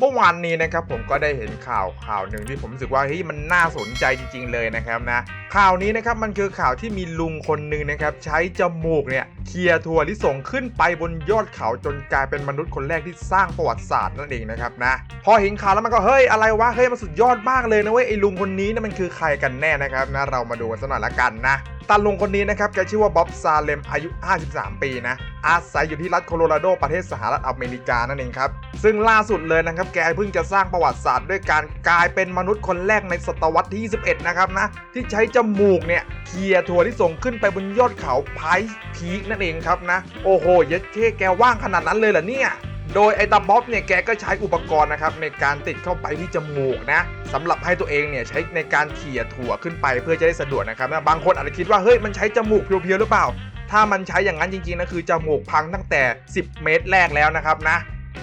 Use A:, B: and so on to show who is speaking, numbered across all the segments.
A: เมื่อวานนี้นะครับผมก็ได้เห็นข่าวข่าวหนึ่งที่ผมรู้สึกว่าเฮ้ยมันน่าสนใจจริง ๆ เลยนะครับนะข่าวนี้นะครับมันคือข่าวที่มีลุงคนหนึ่งนะครับใช้จมูกเนี่ยเคลียร์ถั่วลิสงขึ้นไปบนยอดเขาจนกลายเป็นมนุษย์คนแรกที่สร้างประวัติศาสตร์นั่นเองนะครับนะพอเห็นข่าวแล้วมันก็เฮ้ยอะไรวะเฮ้ยมันสุดยอดมากเลยนะเว้ยไอ้ลุงคนนี้นะมันคือใครกันแน่นะครับนะเรามาดูกันสักหน่อยละกันนะ ตาลุงคนนี้นะครับแกชื่อว่าบ๊อบซาเลมอายุ 53 ปีนะ อาศัยอยู่ที่รัฐโคโลราโดประเทศสหรัฐอเมริกานั่นเองครับ ซึ่งล่าสุดเลยนะครับ แกเพิ่งจะสร้างประวัติศาสตร์ด้วยการกลายเป็นมนุษย์คนแรกในศตวรรษที่ 21 นะครับนะ ที่ใช้จมูกเนี่ยเคลียถั่วที่ส่งขึ้นไปบนยอดเขาไพร์พีคนั่นเองครับนะ โอ้โห เยัดเท่แกว่างขนาดนั้นเลยเหรอเนี่ย โดยไอ้ตาบ๊อบเนี่ยแกก็ใช้อุปกรณ์นะครับในการติดเข้าไปที่จมูกนะสำหรับให้ตัวเองเนี่ยใช้ในการเขี่ยถั่วขึ้นไปเพื่อจะได้สะดวกนะครับนะบางคนอาจจะคิดว่าเฮ้ยมันใช้จมูกเพียวๆหรือเปล่า ถ้ามันใช้อย่างนั้นจริงๆนะคือจมูกพังตั้งแต่ 10 เมตรแรกแล้วนะครับนะ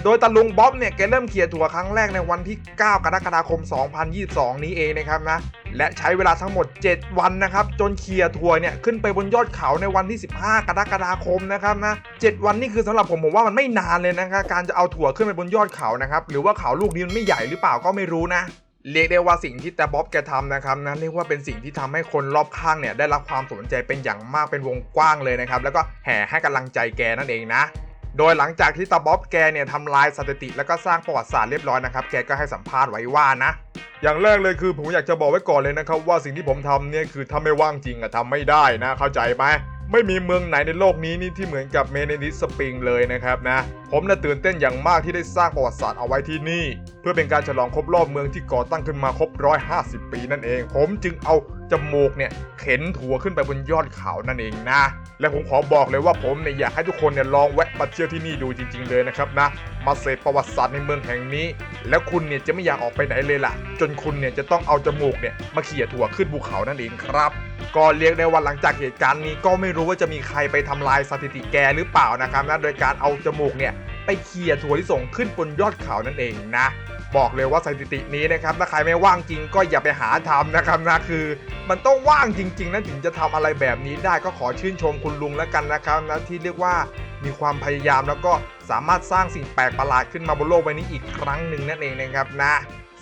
A: โดยตาลุงบ๊อบเนี่ยแกเริ่มเขี่ยถั่วครั้งแรกในวันที่ 9 กรกฎาคม 2022 นี้เองนะครับนะ และใช้เวลาทั้งหมด 7 วันนะครับ จนเคลียร์ถั่วเนี่ยขึ้นไปบนยอดเขาในวันที่ 15 กรกฎาคมนะครับนะ 7 วันนี่คือสำหรับผมผมว่ามันไม่นานเลยนะครับการจะเอาถั่วขึ้นไปบนยอดเขานะครับ หรือว่าเขาลูกนี้มันไม่ใหญ่หรือเปล่าก็ไม่รู้นะเรียกได้ว่าสิ่งที่แต่บ๊อบแกทำนะครับนะเรียกว่าเป็นสิ่งที่ทำให้คนรอบข้างเนี่ยได้รับความสนใจเป็นอย่างมากเป็นวงกว้างเลยนะครับ แล้วก็แห่ให้กำลังใจแกนั่นเองนะ โดยหลังจากที่ตาบ๊อบแกเนี่ยทำลายสถิติ แล้วก็สร้างประวัติศาสตร์เรียบร้อยนะครับ แกก็ให้สัมภาษณ์ไว้ว่านะ อย่างแรกเลยคือผมอยากจะบอกไว้ก่อนเลยนะครับว่าสิ่งที่ผมทำเนี่ยคือถ้าไม่ว่างจริงอะทำไม่ได้นะเข้าใจไหม ไม่มีเมืองไหนในโลกนี้นี่ที่เหมือนกับเมเนดิสสปริงเลยนะครับนะ ผมน่ะตื่นเต้นอย่างมากที่ได้สร้างประวัติศาสตร์เอาไว้ที่นี่ เพื่อเป็นการฉลองครบรอบเมืองที่ก่อตั้งขึ้นมาครบ 150 ปีนั่นเอง ผมจึงเอาจมูกเนี่ยเข็นถั่วขึ้นไปบนยอดเขานั่นเองนะ และผมขอบอกเลยว่าผมเนี่ยอยากให้ทุกคนเนี่ยลองแวะมาเที่ยวที่นี่ดูจริง ๆ เลยนะครับนะ มาเสพประวัติศาสตร์ในเมืองแห่งนี้ แล้วคุณเนี่ยจะไม่อยากออกไปไหนเลยล่ะ จนคุณเนี่ยจะต้องเอาจมูกเนี่ยมาเขี่ยถั่วขึ้นภูเขานั่นเองครับ ก็เรียกได้ว่าหลังจากเหตุการณ์นี้ก็ไม่รู้ว่าจะมีใครไปทำลายสถิติแกหรือเปล่านะครับนะโดยการเอาจมูกเนี่ยไปเขี่ยถั่วที่ส่งขึ้นบนยอดเขานั่นเองนะ บอกเลยว่าสถิตินี้นะครับถ้าใครไม่ว่างจริงก็อย่าไปหาทำนะครับนะคือ มันต้องว่างจริงๆนะถึงจะทำอะไรแบบนี้ได้ก็ขอชื่นชมคุณลุงแล้วกันนะครับนะที่เรียกว่า มีความพยายามแล้วก็สามารถสร้างสิ่งแปลกประหลาดขึ้นมาบนโลกใบนี้อีกครั้งหนึ่งนั่นเองนะครับนะ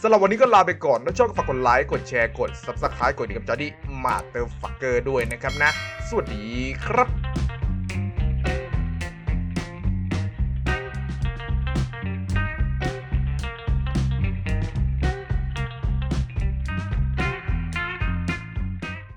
A: สำหรับวันนี้ก็ลาไปก่อน แล้วชอบก็ฝากกดไลค์ กดแชร์ กด subscribe กดติดกับจอดี้มาเตอร์ฟักเกอร์ด้วยนะครับนะ สวัสดีครับ